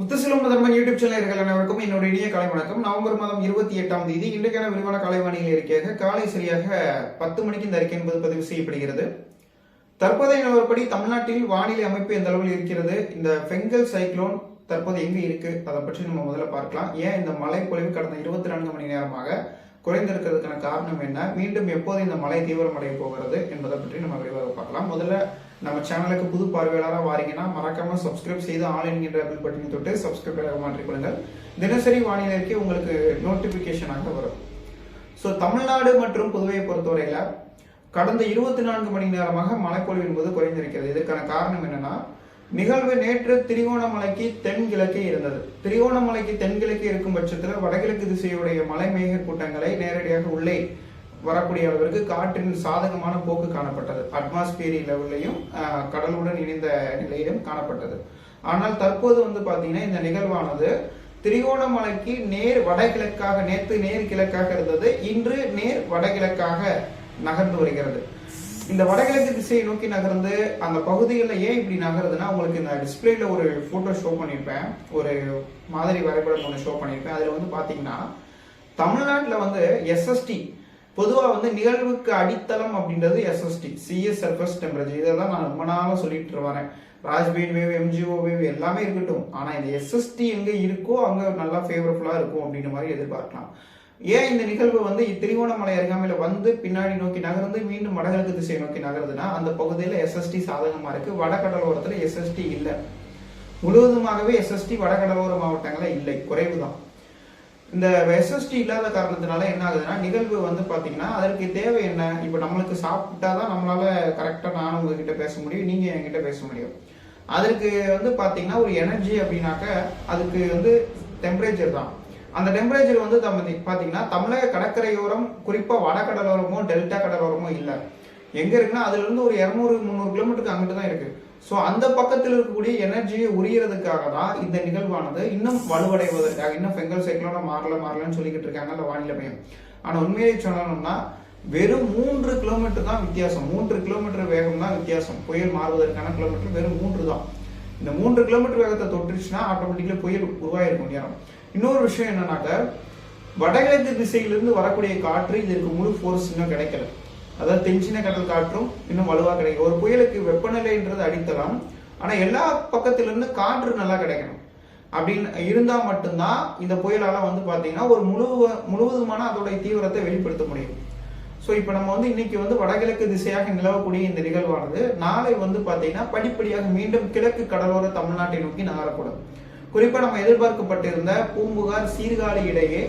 Muthuselvam முதன்மன் YouTube channel அனைவருக்கும் என்னோட இனிய காலை வணக்கம். நவம்பர் மாதம் இருபத்தி எட்டாம் தேதி இன்றைக்கான விரிவான காலைவாணியில் இருக்கையாக காலை சரியாக பத்து மணிக்கு இந்த அறிக்கை என்பது பதிவு செய்யப்படுகிறது. தற்போதைய நிலவரப்படி தமிழ்நாட்டில் வானிலை அமைப்பு எந்த அளவில் இருக்கிறது? இந்த பெங்கல் சைக்ளோன் தற்போது எங்கே இருக்கு? அதை பற்றி நம்ம முதல்ல பார்க்கலாம். ஏன் இந்த மழை பொழிவு கடந்த இருபத்தி நான்கு மணி நேரமாக குறைந்திருக்கிறதுக்கான காரணம் என்ன? மீண்டும் எப்போது இந்த மழை தீவிரமடைய போகிறது என்பதை பற்றி நம்ம விரிவாக பார்க்கலாம். முதல்ல நம்ம சேனலுக்கு புது பார்வையாளராக வாரீங்கன்னா மறக்காம சப்ஸ்கிரைப் செய்து ஆல் என்கின்ற பில் பட்டினை தொட்டு சப்ஸ்கிரைபராக மாற்றிக்கொள்ளுங்கள் தினசரி வானிலை உங்களுக்கு நோட்டிபிகேஷனாக வரும். ஸோ தமிழ்நாடு மற்றும் புதுவையை பொறுத்தவரையில் கடந்த இருபத்தி நான்கு மணி நேரமாக மழைப்பொழிவு என்பது குறைந்திருக்கிறது. இதற்கான காரணம் என்னன்னா நிகழ்வு நேற்று திரிகோணமலைக்கு தென்கிழக்கே இருந்தது. திரிகோணமலைக்கு தென்கிழக்கே இருக்கும் பட்சத்தில் வடகிழக்கு திசையுடைய மலை மேக கூட்டங்களை நேரடியாக உள்ளே வரக்கூடிய அளவிற்கு காற்றின் சாதகமான போக்கு காணப்பட்டது. அட்மாஸ்பியரி லெவல்லையும் கடலுடன் இணைந்த நிலையிலும் காணப்பட்டது. ஆனால் தற்போது வந்து பார்த்தீங்கன்னா இந்த நிகழ்வானது திரிகோணமலைக்கு நேர் வடகிழக்காக நேற்று நேர் கிழக்காக இருந்தது. இன்று நேர் வடகிழக்காக நகர்ந்து வருகிறது. இந்த வடகிழக்கு திசையை நோக்கி நகர்ந்து அந்த பகுதிகளில் ஏன் இப்படி நகருதுன்னா உங்களுக்கு இந்த டிஸ்பிளேல ஒரு போட்டோ ஷோ பண்ணியிருப்பேன் ஒரு மாதிரி வரைபடம் ஒன்று ஷோ பண்ணியிருப்பேன் அதில் வந்து பார்த்தீங்கன்னா தமிழ்நாட்டில் வந்து எஸ்எஸ்டி பொதுவாக வந்து நிகழ்வுக்கு அடித்தளம் அப்படின்றது எஸ்எஸ்டி சிஎஸ் சர்ஃபஸ் டெம்பரேச்சர் இதை தான் நான் ரொம்ப நாளாக சொல்லிட்டு வரேன். ராஜ்பீன் வேவ் எம்ஜிஓ வேவ் எல்லாமே இருக்கட்டும். ஆனால் இந்த எஸ்எஸ்டி எங்கே இருக்கோ அங்கே நல்லா ஃபேவரபுளாக இருக்கும் அப்படின்ற மாதிரி எதிர்பார்க்கலாம். ஏன் இந்த நிகழ்வு வந்து திருவோணமலை அருகாமையில் வந்து பின்னாடி நோக்கி நகர்ந்து மீண்டும் வடகிழக்கு திசையை நோக்கி நகருதுன்னா அந்த பகுதியில் எஸ்எஸ்டி சாதகமாக இருக்குது வடகடலோரத்தில் எஸ்எஸ்டி இல்லை. முழுவதுமாகவே எஸ்எஸ்டி வடகடலோர மாவட்டங்களில் இல்லை. குறைவு தான் இந்த எஸ்எஸ்டி இல்லாத காரணத்தினால என்ன ஆகுதுன்னா நிகழ்வு வந்து பார்த்தீங்கன்னா அதற்கு தேவை என்ன? இப்போ நம்மளுக்கு சாப்பிட்டாதான் நம்மளால கரெக்டாக நானும் உங்ககிட்ட பேச முடியும் நீங்கள் என்கிட்ட பேச முடியும். அதற்கு வந்து பார்த்தீங்கன்னா ஒரு எனர்ஜி அப்படின்னாக்க அதுக்கு வந்து டெம்பரேச்சர் தான். அந்த டெம்பரேச்சர் வந்து தம்ம பார்த்தீங்கன்னா தமிழக கடற்கரையோரம் குறிப்பாக வடகடலோரமோ டெல்டா கடலோரமோ இல்லை. எங்கே இருக்குன்னா அதுலேருந்து ஒரு இரநூறு முந்நூறு கிலோமீட்டருக்கு அங்கிட்டு தான் இருக்குது ஸோ அந்த பக்கத்தில் இருக்கக்கூடிய எனர்ஜியை உரியறதுக்காக தான் இந்த நிகழ்வானது இன்னும் வலுவடைவதற்காக இன்னும் பெங்கல் சைக்கிளோட மாறல மாறலன்னு சொல்லிக்கிட்டு இருக்காங்க அந்த வானிலை மையம். ஆனால் உண்மையை சொல்லணும்னா வெறும் மூன்று கிலோமீட்டர் தான் வித்தியாசம். மூன்று கிலோமீட்டர் வேகம் தான் வித்தியாசம். புயல் மாறுவதற்கான கிலோமீட்டர் வெறும் மூன்று தான். இந்த மூன்று கிலோமீட்டர் வேகத்தை தொட்டுருச்சுன்னா ஆட்டோமேட்டிக்கலி புயல் உருவாயிருக்கும் நேரம் இன்னொரு விஷயம் என்னன்னாக்க வடகிழக்கு திசையிலிருந்து வரக்கூடிய காற்று இதற்கு முழு ஃபோர்ஸ் இன்னும் கிடைக்கல. அதாவது தென்சின கடல் காற்றும் இன்னும் வலுவாக கிடைக்கும். ஒரு புயலுக்கு வெப்பநிலைன்றது அடித்தலாம் ஆனால் எல்லா பக்கத்திலிருந்து காற்று நல்லா கிடைக்கணும். அப்படின்னு இருந்தால் மட்டும்தான் இந்த புயலால் வந்து பார்த்தீங்கன்னா ஒரு முழு முழுவதுமான அதோடைய தீவிரத்தை வெளிப்படுத்த முடியும். ஸோ இப்போ நம்ம வந்து இன்னைக்கு வந்து வடகிழக்கு திசையாக நிலவக்கூடிய இந்த நிகழ்வானது நாளை வந்து பார்த்தீங்கன்னா படிப்படியாக மீண்டும் கிழக்கு கடலோர தமிழ்நாட்டை நோக்கி நகரக்கூடும். குறிப்பாக நம்ம எதிர்பார்க்கப்பட்டிருந்த பூம்புகார் சீர்காழி இடையே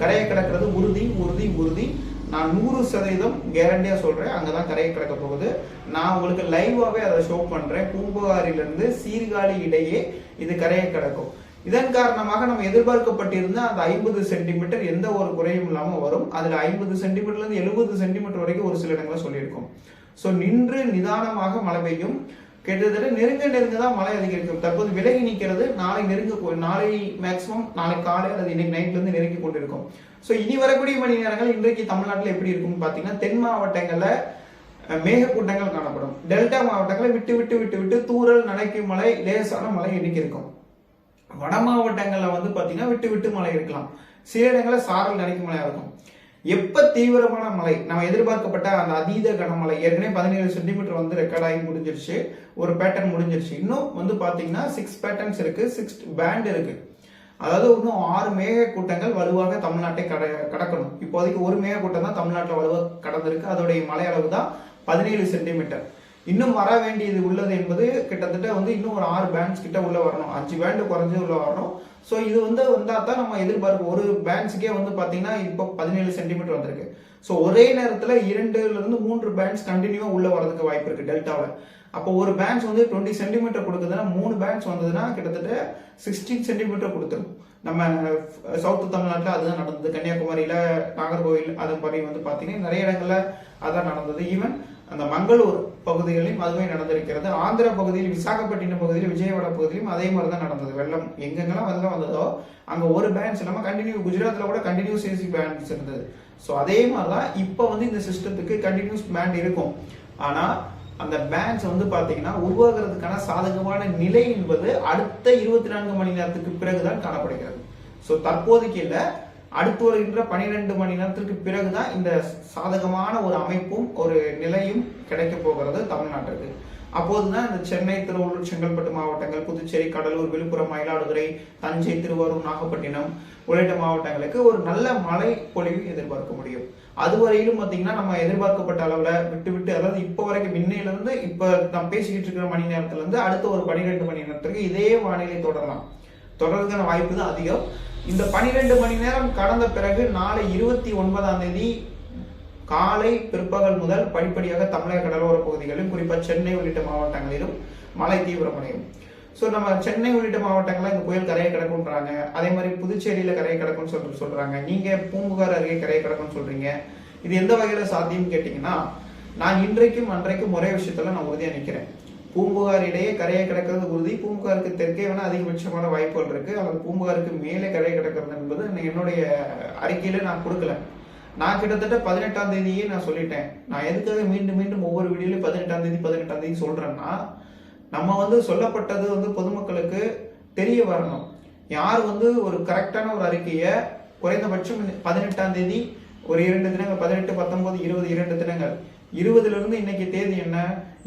கரையை கடக்கிறது உறுதி உறுதி உறுதி. நான் நூறு சதவீதம் கேரண்டியாக சொல்கிறேன் அங்கே தான் கரையை கிடக்க போகுது. நான் உங்களுக்கு லைவாகவே அதை ஷோ பண்ணுறேன் பூம்புகாரிலிருந்து சீர்காழி இடையே இது கரையை கிடக்கும். இதன் காரணமாக நம்ம எதிர்பார்க்கப்பட்டிருந்த அந்த ஐம்பது சென்டிமீட்டர் எந்த ஒரு குறையும் இல்லாமல் வரும். அதில் ஐம்பது சென்டிமீட்டர்லேருந்து எழுபது சென்டிமீட்டர் வரைக்கும் ஒரு சில இடங்களை சொல்லியிருக்கோம். ஸோ நின்று நிதானமாக மழை பெய்யும். கிட்டத்தட்ட நெருங்க நெருங்க தான் மழை அதிகரிக்கும். தற்போது விலகி நிற்கிறது. நாளை நெருங்க நாளை மேக்சிமம் நாளை காலை அல்லது இன்னைக்கு நைட்லேருந்து நெருங்கி கொண்டிருக்கும். ஸோ இனி வரக்கூடிய மணி நேரங்கள் இன்றைக்கு தமிழ்நாட்டில் எப்படி இருக்கும்னு பார்த்தீங்கன்னா தென் மாவட்டங்களில் மேகக்கூட்டங்கள் காணப்படும். டெல்டா மாவட்டங்களை விட்டு விட்டு விட்டு விட்டு தூறல் நனைக்கும் மழை லேசான மழை இன்னைக்கு இருக்கும். வட மாவட்டங்களில் வந்து பார்த்தீங்கன்னா விட்டு விட்டு மழை இருக்கலாம். சில இடங்களில் சாரல் நனைக்கும் மழையாக இருக்கும். எப்ப தீவிரமான மழை நம்ம எதிர்பார்க்கப்பட்ட அந்த அதீத கனமழை ஏற்கனவே பதினேழு சென்டிமீட்டர் வந்து ரெக்கார்ட் ஆகி முடிஞ்சிருச்சு. ஒரு பேட்டர்ன் முடிஞ்சிருச்சு. இன்னும் வந்து பாத்தீங்கன்னா சிக்ஸ் பேட்டர்ன்ஸ் இருக்கு சிக்ஸ் பேண்ட் இருக்கு. அதாவது இன்னும் ஆறு மேக கூட்டங்கள் வலுவாக தமிழ்நாட்டை கட கடக்கணும். இப்போதைக்கு ஒரு மேக கூட்டம் தான் தமிழ்நாட்டில் வலுவாக கடந்திருக்கு. அதோடைய மழை அளவு தான் பதினேழு சென்டிமீட்டர் இன்னும் வர வேண்டியது உள்ளது என்பது கிட்டத்தட்ட வந்து இன்னும் ஒரு ஆறு பேண்ட்ஸ் கிட்ட உள்ள வரணும். அஞ்சு பேண்ட் குறைஞ்சு உள்ள வரணும். ஸோ இது வந்து வந்தால் தான் நம்ம எதிர்பார்க்கும் ஒரு பேண்ட்ஸுக்கே வந்து பார்த்தீங்கன்னா இப்போ பதினேழு சென்டிமீட்டர் வந்திருக்கு. ஸோ ஒரே நேரத்தில் இரண்டுலேருந்து மூன்று பேண்ட்ஸ் கண்டினியூவாக உள்ளே வரதுக்கு வாய்ப்பு இருக்குது டெல்டாவில். அப்போ ஒரு பேண்ட்ஸ் வந்து டுவெண்ட்டி சென்டிமீட்டர் கொடுக்குதுன்னா மூணு பேண்ட்ஸ் வந்ததுன்னா கிட்டத்தட்ட சிக்ஸ்டீன் சென்டிமீட்டர் கொடுத்துரும். நம்ம சவுத்து தமிழ்நாட்டில் அதுதான் நடந்தது. கன்னியாகுமரியில் நாகர்கோவில் அது மாதிரி வந்து பார்த்தீங்கன்னா நிறைய இடங்களில் அதான் நடந்தது. ஈவன் அந்த மங்களூர் பகுதிகளிலும் அதுவே நடந்திருக்கிறது. ஆந்திர பகுதியில் விசாகப்பட்டினம் பகுதியில் விஜயவாடா பகுதியிலும் அதே மாதிரி தான் நடந்தது. வெள்ளம் எங்கெங்கெல்லாம் வெள்ளம் வந்ததோ அங்க ஒரு பேண்ட்ஸ் இல்லாமல் கண்டினியூ குஜராத்ல கூட கண்டினியூஸ் ஏசி பேண்ட்ஸ் இருந்தது. ஸோ அதே மாதிரி தான் இப்போ வந்து இந்த சிஸ்டத்துக்கு கண்டினியூஸ் பேண்ட் இருக்கும். ஆனா அந்த பேண்ட்ஸ் வந்து பாத்தீங்கன்னா உருவாகிறதுக்கான சாதகமான நிலை என்பது அடுத்த இருபத்தி நான்கு மணி நேரத்துக்கு பிறகுதான் காணப்படுகிறது. ஸோ தற்போதைக்கு இல்லை அடுத்து வருகின்ற பனிரெண்டு மணி நேரத்திற்கு பிறகுதான் இந்த சாதகமான ஒரு அமைப்பும் ஒரு நிலையும் கிடைக்க போகிறது தமிழ்நாட்டிற்கு. அப்போதுதான் இந்த சென்னை திருவள்ளூர் செங்கல்பட்டு மாவட்டங்கள் புதுச்சேரி கடலூர் விழுப்புரம் மயிலாடுதுறை தஞ்சை திருவாரூர் நாகப்பட்டினம் உள்ளிட்ட மாவட்டங்களுக்கு ஒரு நல்ல மழை பொழிவு எதிர்பார்க்க முடியும். அதுவரையிலும் பாத்தீங்கன்னா நம்ம எதிர்பார்க்கப்பட்ட அளவுல விட்டு விட்டு அதாவது இப்போ வரைக்கும் முன்னையில இருந்து இப்ப பேசிக்கிட்டு இருக்கிற மணி நேரத்துல இருந்து அடுத்த ஒரு பனிரெண்டு மணி நேரத்துக்கு இதே வானிலை தொடரலாம். தொடர்றதுக்கான வாய்ப்பு தான் அதிகம். இந்த பனிரெண்டு மணி நேரம் கடந்த பிறகு நாளை இருபத்தி ஒன்பதாம் தேதி காலை பிற்பகல் முதல் படிப்படியாக தமிழக கடலோர பகுதிகளிலும் குறிப்பாக சென்னை உள்ளிட்ட மாவட்டங்களிலும் மழை தீவிரமடையும். ஸோ நம்ம சென்னை உள்ளிட்ட மாவட்டங்கள்ல இந்த புயல் கரையை கிடக்குன்றாங்க அதே மாதிரி புதுச்சேரியில கரையை கிடக்கும்னு சொல்லிட்டு சொல்றாங்க. நீங்க பூம்புகார் அருகே கரையை கிடக்கும்னு சொல்றீங்க. இது எந்த வகையில சாத்தியம் கேட்டீங்கன்னா நான் இன்றைக்கும் அன்றைக்கும் ஒரே விஷயத்துல நான் உறுதியாக நிற்கிறேன் பூம்புகார் இடையே கரையை கிடக்கிறது உறுதி. பூம்புகாருக்கு தெற்கே வேணா அதிகபட்சமான வாய்ப்புகள் இருக்கு. அல்லது பூம்புகாருக்கு மேலே கரையை கிடக்கிறது என்பது என்னுடைய அறிக்கையில நான் கொடுக்கல. நான் கிட்டத்தட்ட பதினெட்டாம் தேதியே நான் சொல்லிட்டேன். நான் எதுக்காக மீண்டும் மீண்டும் ஒவ்வொரு வீடியோலையும் பதினெட்டாம் தேதி பதினெட்டாம் தேதி சொல்றேன்னா நம்ம வந்து சொல்லப்பட்டது வந்து பொதுமக்களுக்கு தெரிய வரணும். யார் வந்து ஒரு கரெக்டான ஒரு அறிக்கையை குறைந்தபட்சம் பதினெட்டாம் தேதி ஒரு இரண்டு தினங்கள் பதினெட்டு பத்தொன்பது இருபது இரண்டு தினங்கள் இருபதுல இருந்து இன்னைக்கு தேதி என்ன?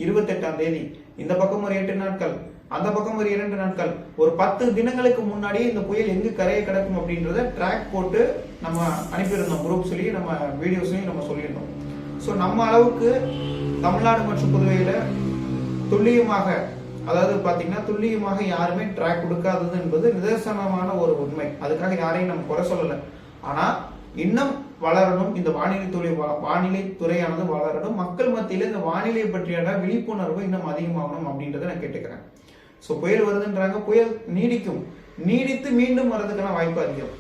இருபத்தெட்டாம் தேதி. இந்த பக்கம் ஒரு எட்டு நாட்கள் அந்த பக்கம் ஒரு இரண்டு நாட்கள். ஒரு பத்து தினங்களுக்கு முன்னாடியே இந்த புயல் எங்கு கரையை கிடக்கும் அப்படின்றத ட்ராக் போட்டு நம்ம அனுப்பியிருந்தோம் சொல்லி நம்ம வீடியோஸையும் நம்ம சொல்லியிருந்தோம். ஸோ நம்ம அளவுக்கு தமிழ்நாடு மற்றும் புதுவையில் துல்லியமாக அதாவது பார்த்தீங்கன்னா துல்லியமாக யாருமே ட்ராக் கொடுக்காதது என்பது நிதர்சனமான ஒரு உண்மை. அதுக்காக யாரையும் நம்ம குறை சொல்லலை. ஆனால் இன்னும் வளரணும். இந்த வானிலை துறை வானிலை துறையானது வளரணும். மக்கள் மத்தியில் இந்த வானிலை பற்றியான விழிப்புணர்வு இன்னும் அதிகமாகணும் அப்படின்றத நான் கேட்டுக்கிறேன். ஸோ புயல் வருதுன்றாங்க. புயல் நீடிக்கும். நீடித்து மீண்டும் வர்றதுக்கான வாய்ப்பு அதிகம்.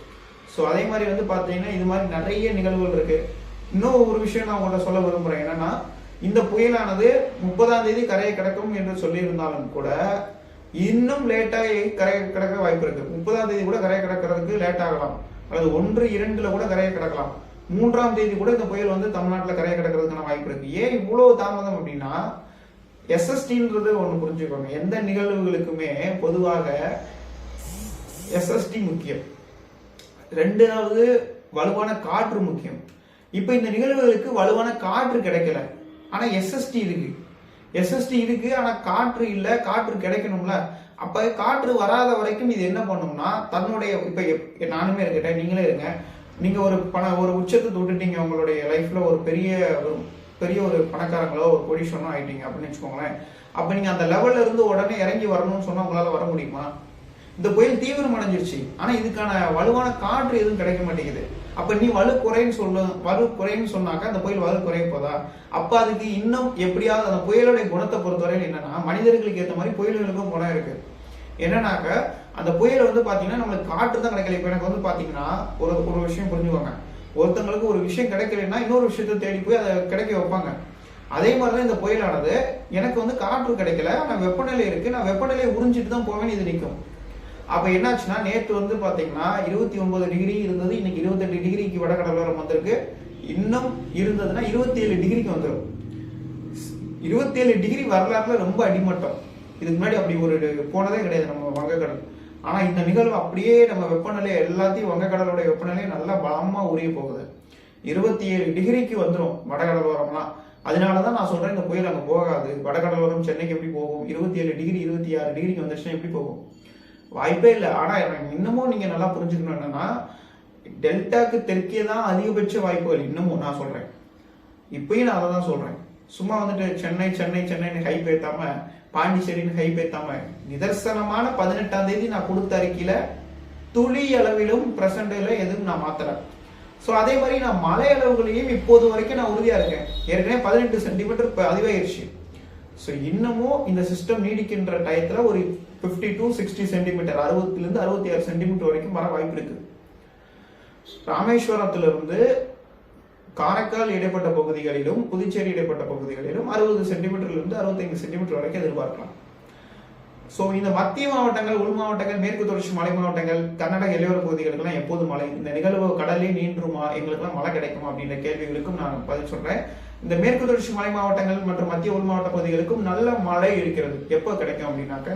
ஸோ அதே மாதிரி வந்து பார்த்தீங்கன்னா இது மாதிரி நிறைய நிகழ்வுகள் இருக்கு. இன்னும் ஒரு விஷயம் நான் உங்கள்கிட்ட சொல்ல விரும்புகிறேன் என்னன்னா இந்த புயலானது முப்பதாம் தேதி கரையை கிடக்கும் என்று சொல்லியிருந்தாலும் கூட இன்னும் லேட்டாக கரையை கிடக்க வாய்ப்பு இருக்கு. முப்பதாம் தேதி கூட கரையை கிடக்கிறதுக்கு லேட் ஆகலாம். அல்லது ஒன்று இரண்டுல கூட கரையை கிடக்கலாம். மூன்றாம் தேதி கூட இந்த புயல் வந்து தமிழ்நாட்டில் கரையை கிடக்கிறதுக்கான வாய்ப்பு இருக்கு. ஏன் இவ்வளவு தாமதம் அப்படின்னா எஸ்எஸ்டின்றது ஒன்று புரிஞ்சுக்கோங்க. எந்த நிகழ்வுகளுக்குமே பொதுவாக எஸ்எஸ்டி முக்கியம். ரெண்டாவது வலுவான காற்று முக்கியம். இப்போ இந்த நிகழ்வுகளுக்கு வலுவான காற்று கிடைக்கல. ஆனா எஸ்எஸ்டி இருக்கு. எஸ்எஸ்டி இருக்கு ஆனா காற்று இல்ல. காற்று கிடைக்கணும்ல. அப்ப காற்று வராத வரைக்கும் இது என்ன பண்ணும்னா தன்னுடைய இப்ப எப்- நானுமே இருக்கட்டேன் நீங்களே இருங்க. நீங்க ஒரு பண ஒரு உச்சத்தை தொட்டுட்டீங்க உங்களுடைய லைஃப்ல ஒரு பெரிய ஒரு பெரிய ஒரு பணக்காரங்களோ ஒரு பொடிஷனோ ஆயிட்டீங்க அப்படின்னு வச்சுக்கோங்களேன். அப்ப நீங்க அந்த லெவல்ல இருந்து உடனே இறங்கி வரணும்னு சொன்னா உங்களால வர முடியுமா? இந்த புயல் தீவிரம் அடைஞ்சிருச்சு. ஆனா இதுக்கான வலுவான காற்று எதுவும் கிடைக்க மாட்டேங்குது. அப்ப நீ வலு குறைன்னு சொல்லு வலு குறைன்னு சொன்னாக்கா அந்த புயல் வலு குறைய போதா? அப்ப அதுக்கு இன்னும் எப்படியாவது அந்த புயலுடைய குணத்தை பொறுத்தவரையில் என்னன்னா மனிதர்களுக்கு ஏற்ற மாதிரி புயல்களுக்கும் குணம் இருக்கு. என்னன்னாக்க அந்த புயல் வந்து பாத்தீங்கன்னா நம்மளுக்கு காற்று தான் கிடைக்கல. இப்ப எனக்கு வந்து பாத்தீங்கன்னா ஒரு ஒரு விஷயம் புரிஞ்சுக்கோங்க. ஒருத்தங்களுக்கு ஒரு விஷயம் கிடைக்கலன்னா இன்னொரு விஷயத்தை தேடி போய் அதை கிடைக்க வைப்பாங்க. அதே மாதிரிதான் இந்த புயலானது. எனக்கு வந்து காற்று கிடைக்கல. ஆனா வெப்பநிலை இருக்கு. நான் வெப்பநிலையை உறிஞ்சிட்டு தான் போவேன் இது நிற்கும். அப்ப என்னாச்சுன்னா நேற்று வந்து பாத்தீங்கன்னா இருபத்தி ஒன்பது டிகிரி இருந்தது. இன்னைக்கு இருபத்தெட்டு டிகிரிக்கு வடகடலோரம் வந்திருக்கு. இன்னும் இருந்ததுன்னா இருபத்தி ஏழு டிகிரிக்கு வந்துடும் இருபத்தி ஏழு டிகிரி வரலாறுல ரொம்ப அடிமட்டம். இதுக்கு முன்னாடி அப்படி ஒரு போனதே கிடையாது. நம்ம வங்கக்கடல். ஆனால் இந்த நிகழ்வு அப்படியே நம்ம வெப்பநிலை எல்லாத்தையும் வங்கக்கடலோட வெப்பநிலையை நல்லா பலமாக உரிய போகுது. இருபத்தி ஏழு டிகிரிக்கு வந்துடும் வடகடலோரம்லாம் அதனால தான் நான் சொல்கிறேன் இந்த புயல் அங்கே போகாது. வடகடலோரம் சென்னைக்கு எப்படி போகும்? இருபத்தி ஏழு டிகிரி இருபத்தி ஆறு டிகிரிக்கு வந்துச்சுன்னா எப்படி போகும்? வாய்ப்பே இல்லை. ஆனால் எனக்கு இன்னமும் நீங்கள் நல்லா புரிஞ்சுக்கணும் என்னன்னா டெல்டாக்கு தெற்கே தான் அதிகபட்ச வாய்ப்புகள் இன்னமும் நான் சொல்கிறேன் இப்பயும் நான் அதை தான் சொல்கிறேன் சும்மா வந்துட்டு சென்னை சென்னை சென்னைன்னு ஹைப் ஏத்தாம பாண்டிச்சேரின்னு ஹைப் ஏத்தாம நிதர்சனமான பதினெட்டாம் தேதி நான் கொடுத்த அறிக்கையில துளி அளவிலும் பிரசன்ட்ல எதுவும் நான் மாத்தல. ஸோ அதே மாதிரி நான் மலை அளவுகளையும் இப்போது வரைக்கும் நான் உறுதியா இருக்கேன். ஏற்கனவே பதினெட்டு சென்டிமீட்டர் பதிவாயிருச்சு. ஸோ இன்னமும் இந்த சிஸ்டம் நீடிக்கின்ற டயத்துல ஒரு 50 டு சிக்ஸ்டி சென்டிமீட்டர் அறுபதுல இருந்து அறுபத்தி ஆறு சென்டிமீட்டர் வரைக்கும் வர வாய்ப்பு இருக்கு. ராமேஸ்வரத்திலிருந்து காரைக்கால் இடைப்பட்ட பகுதிகளிலும் புதுச்சேரி இடைப்பட்ட பகுதிகளிலும் அறுபது சென்டிமீட்டர்ல இருந்து அறுபத்தைந்து சென்டிமீட்டர் வரைக்கும் எதிர்பார்க்கலாம். ஸோ இந்த மத்திய மாவட்டங்கள் உள் மாவட்டங்கள் மேற்கு தொடர்ச்சி மலை மாவட்டங்கள் கர்நாடக இளையோர பகுதிகளுக்கெல்லாம் எப்போது மழை இந்த நிகழ்வு கடலே நீண்டுருமா எங்களுக்கெல்லாம் மழை கிடைக்குமா அப்படின்ற கேள்விகளுக்கும் நான் பதில் சொல்றேன். இந்த மேற்கு தொடர்ச்சி மலை மாவட்டங்கள் மற்றும் மத்திய உள் மாவட்ட பகுதிகளுக்கும் நல்ல மழை இருக்கிறது. எப்போ கிடைக்கும் அப்படின்னாக்க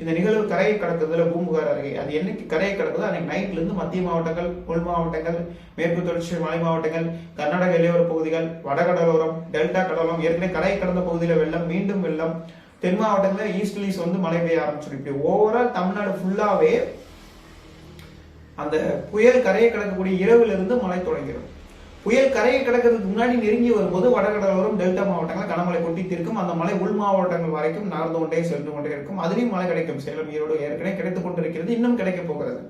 இந்த நிகழ்வு கரையை கடக்குதுல பூம்புகார் அருகே. அது என்னைக்கு கரையை கடக்குதோ அன்னைக்கு நைட்ல இருந்து மத்திய மாவட்டங்கள் உள் மாவட்டங்கள் மேற்கு தொடர்ச்சி மலை மாவட்டங்கள் கர்நாடக எல்லையோர பகுதிகள் வடகடலோரம் டெல்டா கடலோரம் ஏற்கனவே கரையை கடந்த பகுதியில் வெள்ளம் மீண்டும் வெள்ளம். தென் மாவட்டங்களில் ஈஸ்ட்லீஸ் வந்து மழை பெய்ய ஆரம்பிச்சிடும் இப்படி ஓவரால் தமிழ்நாடு ஃபுல்லாவே அந்த புயல் கரையை கடக்கக்கூடிய இரவுல இருந்து மழை தொடங்கிடும் புயல் கரையை கிடக்கிறதுக்கு முன்னாடி நெருங்கி வரும்போது வடகடலோரம் டெல்டா மாவட்டங்கள் கனமழை கொட்டி தீர்க்கும் அந்த மழை உள் மாவட்டங்கள் வரைக்கும் நகர்ந்து கொண்டே சென்று கொண்டே இருக்கும் அதுலேயும் மழை கிடைக்கும். சேலம் ஈரோடு ஏற்கனவே கிடைத்துக் கொண்டிருக்கிறது. இன்னும் கிடைக்க போகிறது.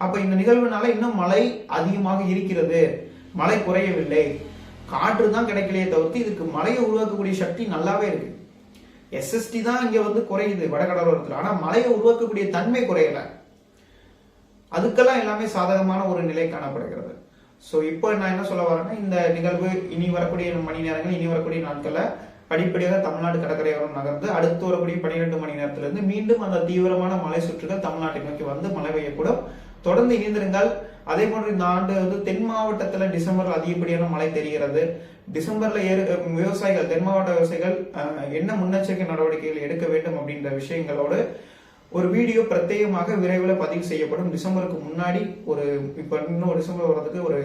அப்ப இந்த நிகழ்வுனால இன்னும் மழை அதிகமாக இருக்கிறது. மழை குறையவில்லை. காற்று தான் கிடைக்கலையே தவிர்த்து இதுக்கு மழையை உருவாக்கக்கூடிய சக்தி நல்லாவே இருக்கு. எஸ்எஸ்டி தான் இங்க வந்து குறையுது வடகடலோரத்தில். ஆனா மழையை உருவாக்கக்கூடிய தன்மை குறையல. அதுக்கெல்லாம் எல்லாமே சாதகமான ஒரு நிலை காணப்படுகிறது. ஸோ இப்போ நான் என்ன சொல்ல வரேன்னா இந்த நிகழ்வு இனி வரக்கூடிய மணி நேரங்கள் இனி வரக்கூடிய நாட்களில் படிப்படியாக தமிழ்நாடு கடற்கரையோரம் நகர்ந்து அடுத்து வரக்கூடிய பன்னிரெண்டு மணி நேரத்திலிருந்து மீண்டும் அந்த தீவிரமான மலை சுற்றுகள் தமிழ்நாட்டை நோக்கி வந்து மழை பெய்யக்கூடும். தொடர்ந்து இணைந்திருங்கள். அதே போன்று இந்த ஆண்டு வந்து தென் மாவட்டத்தில் டிசம்பரில் அதிகப்படியான மழை தெரிகிறது. டிசம்பர்ல ஏறு விவசாயிகள் தென் மாவட்ட விவசாயிகள் அஹ், என்ன முன்னெச்சரிக்கை நடவடிக்கைகள் எடுக்க வேண்டும் அப்படின்ற விஷயங்களோடு ஒரு வீடியோ பிரத்யேகமாக விரைவில் பதிவு செய்யப்படும். டிசம்பருக்கு முன்னாடி ஒரு இப்போ இன்னும் டிசம்பர் வர்றதுக்கு ஒரு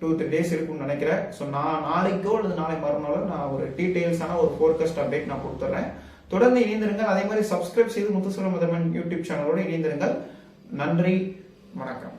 டூ த்ரீ டேஸ் இருக்கும்னு நினைக்கிறேன். ஸோ நான் நாளைக்கோ அல்லது நாளை மறுநாளோ நான் ஒரு டீட்டெயில்ஸான ஒரு ஃபோர்காஸ்ட் அப்டேட் நான் கொடுத்துட்றேன் தொடர்ந்து இணைந்திருங்கள். அதே மாதிரி சப்ஸ்கிரைப் செய்து முத்துசுரம் மதமன் யூடியூப் சேனலோடு இணைந்திருங்கள். நன்றி. வணக்கம்.